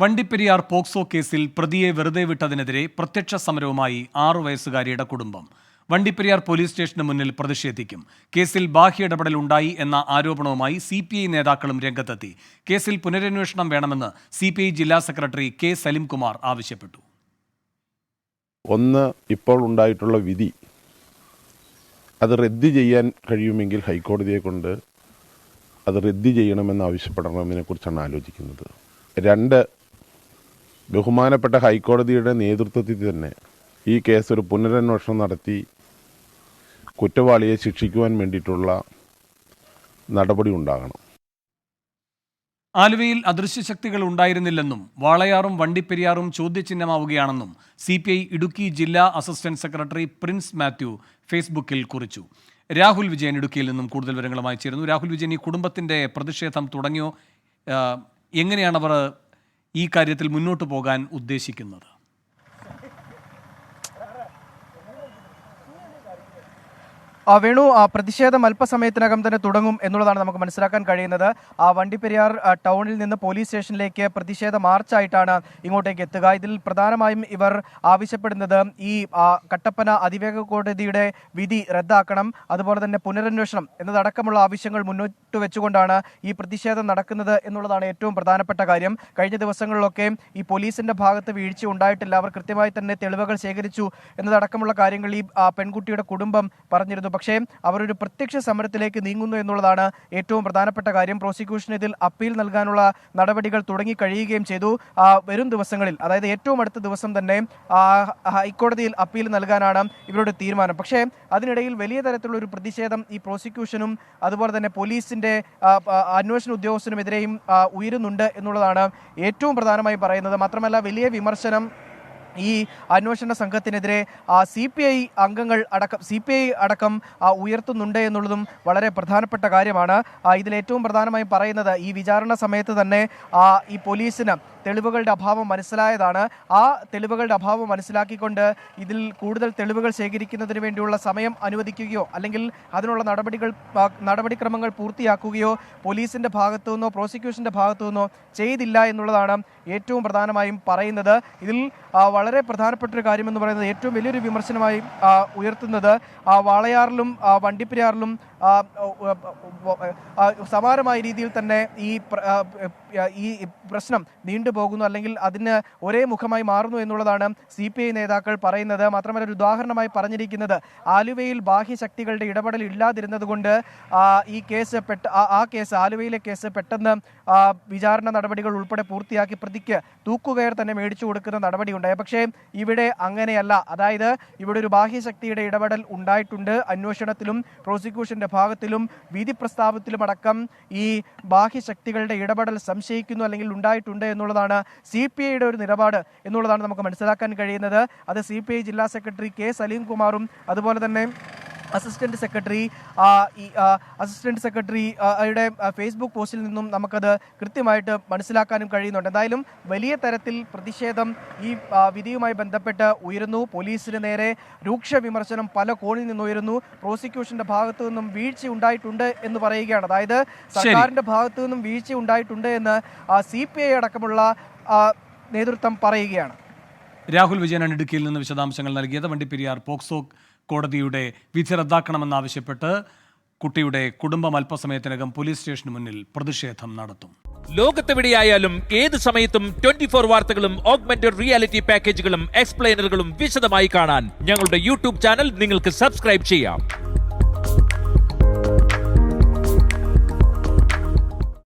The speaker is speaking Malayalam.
വണ്ടിപ്പെരിയാർ പോക്സോ കേസിൽ പ്രതിയെ വെറുതെ വിട്ടതിനെതിരെ പ്രത്യക്ഷ സമരവുമായി ആറു വയസ്സുകാരിയുടെ കുടുംബം. വണ്ടിപ്പെരിയാർ പോലീസ് സ്റ്റേഷന് മുന്നിൽ പ്രതിഷേധിക്കും. കേസിൽ ബാഹ്യ ഇടപെടൽ ഉണ്ടായി എന്ന ആരോപണവുമായി സി പി ഐ നേതാക്കളും രംഗത്തെത്തി. കേസിൽ പുനരന്വേഷണം വേണമെന്ന് സി പി ഐ ജില്ലാ സെക്രട്ടറി കെ സലിംകുമാർ ആവശ്യപ്പെട്ടു. ഒന്ന് ഇപ്പോൾ ഉണ്ടായിട്ടുള്ള വിധി. അത് റദ്ദ് ചെയ്യാൻ കഴിയുമെങ്കിൽ ഹൈക്കോടതിയെ കൊണ്ട് അത് റദ്ദ് ചെയ്യണമെന്ന് ആവശ്യപ്പെടണമെന്നതിനെക്കുറിച്ചാണ് ആലോചിക്കുന്നത്. രണ്ട് ബഹുമാനപ്പെട്ട ഹൈക്കോടതിയുടെ നേതൃത്വത്തിൽ തന്നെ ഈ കേസ് ഒരു പുനരന്വേഷണം നടത്തി കുറ്റവാളിയെ ശിക്ഷിക്കുവാൻ വേണ്ടിയിട്ടുള്ള നടപടി ഉണ്ടാകണം. ആലുവയിൽ അദൃശ്യ ശക്തികൾ ഉണ്ടായിരുന്നില്ലെന്നും വാളയാറും വണ്ടിപ്പെരിയാറും ചോദ്യചിഹ്നമാവുകയാണെന്നും സി പി ഐ ഇടുക്കി ജില്ലാ അസിസ്റ്റന്റ് സെക്രട്ടറി പ്രിൻസ് മാത്യു ഫേസ്ബുക്കിൽ കുറിച്ചു. രാഹുൽ വിജയൻ ഇടുക്കിയിൽ നിന്നും കൂടുതൽ വിവരങ്ങളുമായി ചേരുന്നു. രാഹുൽ വിജയൻ ഈ കുടുംബത്തിന്റെ പ്രതിഷേധം തുടങ്ങിയോ? എങ്ങനെയാണ് അവർ ഈ കാര്യത്തിൽ മുന്നോട്ട് പോകാൻ ഉദ്ദേശിക്കുന്നത്. വേണു പ്രതിഷേധം അല്പസമയത്തിനകം തന്നെ തുടങ്ങും എന്നുള്ളതാണ് നമുക്ക് മനസ്സിലാക്കാൻ കഴിയുന്നത്. ആ വണ്ടിപ്പെരിയാർ ടൗണിൽ നിന്ന് പോലീസ് സ്റ്റേഷനിലേക്ക് പ്രതിഷേധ മാർച്ചായിട്ടാണ് ഇങ്ങോട്ടേക്ക് എത്തുക. ഇതിൽ പ്രധാനമായും ഇവർ ആവശ്യപ്പെടുന്നത് ഈ കട്ടപ്പന അതിവേഗ കോടതിയുടെ വിധി റദ്ദാക്കണം അതുപോലെ തന്നെ പുനരന്വേഷണം എന്നതടക്കമുള്ള ആവശ്യങ്ങൾ മുന്നോട്ട് വെച്ചുകൊണ്ടാണ് ഈ പ്രതിഷേധം നടക്കുന്നത് എന്നുള്ളതാണ് ഏറ്റവും പ്രധാനപ്പെട്ട കാര്യം. കഴിഞ്ഞ ദിവസങ്ങളിലൊക്കെ ഈ പോലീസിന്റെ ഭാഗത്ത് വീഴ്ച ഉണ്ടായിട്ടില്ല. അവർ കൃത്യമായി തന്നെ തെളിവുകൾ ശേഖരിച്ചു എന്നതടക്കമുള്ള കാര്യങ്ങൾ ഈ പെൺകുട്ടിയുടെ കുടുംബം പറഞ്ഞിരുന്നു. പക്ഷേ അവർ ഒരു പ്രത്യക്ഷ സമരത്തിലേക്ക് നീങ്ങുന്നു എന്നുള്ളതാണ് ഏറ്റവും പ്രധാനപ്പെട്ട കാര്യം. പ്രോസിക്യൂഷൻ ഇതിൽ അപ്പീൽ നൽകാനുള്ള നടപടികൾ തുടങ്ങി കഴിയുകയും ചെയ്തു. വരും ദിവസങ്ങളിൽ അതായത് ഏറ്റവും അടുത്ത ദിവസം തന്നെ ഹൈക്കോടതിയിൽ അപ്പീൽ നൽകാനാണ് ഇവരുടെ തീരുമാനം. പക്ഷേ അതിനിടയിൽ വലിയ തരത്തിലുള്ള ഒരു പ്രതിഷേധം ഈ പ്രോസിക്യൂഷനും അതുപോലെ തന്നെ പോലീസിന്റെ അന്വേഷണ ഉദ്യോഗസ്ഥനുമെതിരെയും ഉയരുന്നുണ്ട് എന്നുള്ളതാണ് ഏറ്റവും പ്രധാനമായി പറയുന്നത്. മാത്രമല്ല വലിയ വിമർശനം ഈ അന്വേഷണ സംഘത്തിനെതിരെ സി പി ഐ അംഗങ്ങൾ അടക്കം സി പി ഐ അടക്കം ഉയർത്തുന്നുണ്ട് എന്നുള്ളതും വളരെ പ്രധാനപ്പെട്ട കാര്യമാണ്. ഇതിലേറ്റവും പ്രധാനമായും പറയുന്നത് ഈ വിചാരണ സമയത്ത് തന്നെ ഈ പോലീസിന് തെളിവുകളുടെ അഭാവം മനസ്സിലായതാണ്. ആ തെളിവുകളുടെ അഭാവം മനസ്സിലാക്കിക്കൊണ്ട് ഇതിൽ കൂടുതൽ തെളിവുകൾ ശേഖരിക്കുന്നതിന് വേണ്ടിയുള്ള സമയം അനുവദിക്കുകയോ അല്ലെങ്കിൽ അതിനുള്ള നടപടികൾ നടപടിക്രമങ്ങൾ പൂർത്തിയാക്കുകയോ പോലീസിന്റെ ഭാഗത്തു നിന്നോ പ്രോസിക്യൂഷന്റെ ഭാഗത്തു നിന്നോ ചെയ്തില്ല എന്നുള്ളതാണ് ഏറ്റവും പ്രധാനമായും പറയുന്നത്. ഇതിൽ വളരെ പ്രധാനപ്പെട്ട ഒരു കാര്യമെന്ന് പറയുന്നത് ഏറ്റവും വലിയൊരു വിമർശനമായി ഉയർത്തുന്നത് വാളയാറിലും വണ്ടിപ്പെരിയാറിലും സമാനമായ രീതിയിൽ തന്നെ ഈ ഈ പ്രശ്നം നീണ്ടുപോകുന്നു അല്ലെങ്കിൽ അതിന് ഒരേ മുഖമായി മാറുന്നു എന്നുള്ളതാണ് സി പി ഐ നേതാക്കൾ പറയുന്നത്. മാത്രമല്ല ഒരു ഉദാഹരണമായി പറഞ്ഞിരിക്കുന്നത് ആലുവയിൽ ബാഹ്യശക്തികളുടെ ഇടപെടൽ ഇല്ലാതിരുന്നത് കൊണ്ട് ഈ കേസ് പെട്ട ആ- കേസ് ആലുവയിലെ കേസ് പെട്ടെന്ന് വിചാരണ നടപടികൾ ഉൾപ്പെടെ പൂർത്തിയാക്കി പ്രതിക്ക് തൂക്കുകയർ തന്നെ മേടിച്ചു കൊടുക്കുന്ന നടപടി ഉണ്ടായി പക്ഷേ ഇവിടെ അങ്ങനെയല്ല. അതായത് ഇവിടെ ഒരു ബാഹ്യശക്തിയുടെ ഇടപെടൽ ഉണ്ടായിട്ടുണ്ട്. അന്വേഷണത്തിലും പ്രോസിക്യൂഷന്റെ ഭാഗത്തിലും വിധി പ്രസ്താവത്തിലും അടക്കം ഈ ബാഹ്യശക്തികളുടെ ഇടപെടൽ സംശയിക്കുന്നു അല്ലെങ്കിൽ ഉണ്ടായിട്ടുണ്ട് എന്നുള്ളതാണ് സി പി ഐയുടെ ഒരു നിലപാട് എന്നുള്ളതാണ് നമുക്ക് മനസ്സിലാക്കാൻ കഴിയുന്നത്. അത് സി ജില്ലാ സെക്രട്ടറി കെ സലീം കുമാറും അതുപോലെ തന്നെ അസിസ്റ്റന്റ് സെക്രട്ടറി ഈ അസിസ്റ്റന്റ് സെക്രട്ടറി യുടെ ഫേസ്ബുക്ക് പോസ്റ്റിൽ നിന്നും നമുക്കത് കൃത്യമായിട്ട് മനസ്സിലാക്കാനും കഴിയുന്നുണ്ട്. എന്തായാലും വലിയ തരത്തിൽ പ്രതിഷേധം ഈ വിധിയുമായി ബന്ധപ്പെട്ട് ഉയരുന്നു. പോലീസിന് നേരെ രൂക്ഷ വിമർശനം പല കോണിൽ നിന്ന് ഉയരുന്നു. പ്രോസിക്യൂഷന്റെ ഭാഗത്തു നിന്നും വീഴ്ച ഉണ്ടായിട്ടുണ്ട് എന്ന് പറയുകയാണ്. അതായത് സർക്കാരിന്റെ ഭാഗത്തു നിന്നും വീഴ്ച ഉണ്ടായിട്ടുണ്ട് എന്ന് സി പി ഐ അടക്കമുള്ള നേതൃത്വം പറയുകയാണ്. രാഹുൽ വിജയനാണ് ഇടുക്കിയിൽ നിന്ന് വിശദാംശങ്ങൾ നൽകിയത്. വണ്ടിപ്പെരിയാർ പോക്സോ കോടതിയുടെ വിധി റദ്ദാക്കണമെന്നാവശ്യപ്പെട്ട് കുട്ടിയുടെ കുടുംബം അല്പസമയത്തിനകം പോലീസ് സ്റ്റേഷന് മുന്നിൽ പ്രതിഷേധം നടത്തും. ലോകത്തെവിടെയായാലും ഏത് സമയത്തും ട്വന്റി ഫോർ വാർത്തകളും ഓഗ്മെന്റഡ് റിയാലിറ്റി പാക്കേജുകളും എക്സ്പ്ലെയിനറുകളും വിശദമായി കാണാൻ ഞങ്ങളുടെ യൂട്യൂബ് ചാനൽ നിങ്ങൾക്ക് സബ്സ്ക്രൈബ് ചെയ്യാം.